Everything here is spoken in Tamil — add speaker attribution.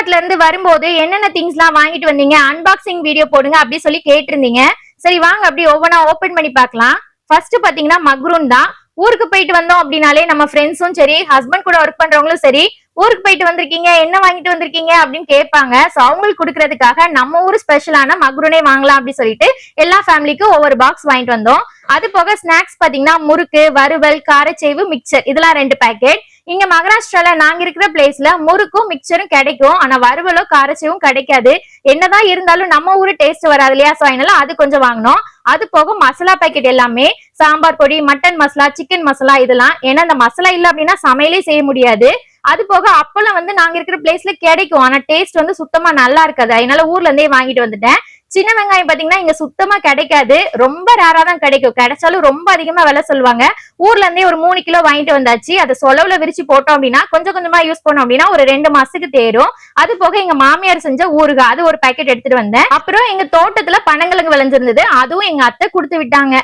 Speaker 1: தமிழ்நாட்டுல இருந்து வரும்போது என்னென்ன திங்ஸ் எல்லாம் வாங்கிட்டு வந்தீங்க? அன்பாக்சிங் வீடியோ போடுங்க அப்படி சொல்லி கேட்டிருந்தீங்க. சரி வாங்க அப்படி ஒவ்வொன்றா ஓபன் பண்ணி பார்க்கலாம். ஃபர்ஸ்ட் பாத்தீங்கன்னா மக்ரூன் தான். ஊருக்கு போயிட்டு வந்தோம் அப்படின்னாலே நம்ம ஃப்ரெண்ட்ஸும் சரி ஹஸ்பண்ட் கூட ஒர்க் பண்றவங்களும் சரி ஊருக்கு போயிட்டு வந்திருக்கீங்க என்ன வாங்கிட்டு வந்திருக்கீங்க அப்படின்னு கேட்பாங்க. சோ அவங்களுக்கு கொடுக்கறதுக்காக நம்ம ஊர் ஸ்பெஷலான மக்ரூனே வாங்கலாம் அப்படின்னு சொல்லிட்டு எல்லா ஃபேமிலிக்கும் ஒவ்வொரு பாக்ஸ் வாங்கிட்டு வந்தோம். அது போக ஸ்நாக்ஸ் பாத்தீங்கன்னா முறுக்கு வறுவல் காரச்சேவு மிக்சர் இதெல்லாம் ரெண்டு பேக்கெட் இங்க மகாராஷ்டிரால நாங்க இருக்கிற பிளேஸ்ல முறுக்கும் மிக்சரும் கிடைக்கும். ஆனா வறுவலோ காரச்சேவும் கிடைக்காது. என்னதான் இருந்தாலும் நம்ம ஊரு டேஸ்ட் வராது இல்லையா? சோ அதனால அது கொஞ்சம் வாங்கினோம். அது போக மசாலா பாக்கெட் எல்லாமே சாம்பார் பொடி மட்டன் மசாலா சிக்கன் மசாலா இதெல்லாம். ஏன்னா அந்த மசாலா இல்ல அப்படின்னா சமையலே செய்ய முடியாது. அது போக அப்பளம் வந்து நாங்க இருக்கிற பிளேஸ்ல கிடைக்கும். ஆனா டேஸ்ட் வந்து சுத்தமா நல்லா இருக்காது. அதனால ஊர்ல இருந்தே வாங்கிட்டு வந்துட்டேன். சின்ன வெங்காயம் பாத்தீங்கன்னா இங்க சுத்தமா கிடைக்காது. ரொம்ப ரேரா தான் கிடைக்கும். கிடைச்சாலும் ரொம்ப அதிகமா விலை சொல்லுவாங்க. ஊர்ல இருந்தே ஒரு மூணு கிலோ வாங்கிட்டு வந்தாச்சு. அதை சொலவுல விரிச்சு போட்டோம் அப்படின்னா கொஞ்சம் கொஞ்சமா யூஸ் பண்ணோம் அப்படின்னா ஒரு ரெண்டு மாசத்துக்கு தேரும். அது போக எங்க மாமியார் செஞ்ச ஊறுகாய் அது ஒரு பாக்கெட் எடுத்துட்டு வந்தேன். அப்புறம் எங்க தோட்டத்துல பனங்கிழங்கு விளைஞ்சிருந்தது. அதுவும் எங்க அத்தை கொடுத்து விட்டாங்க.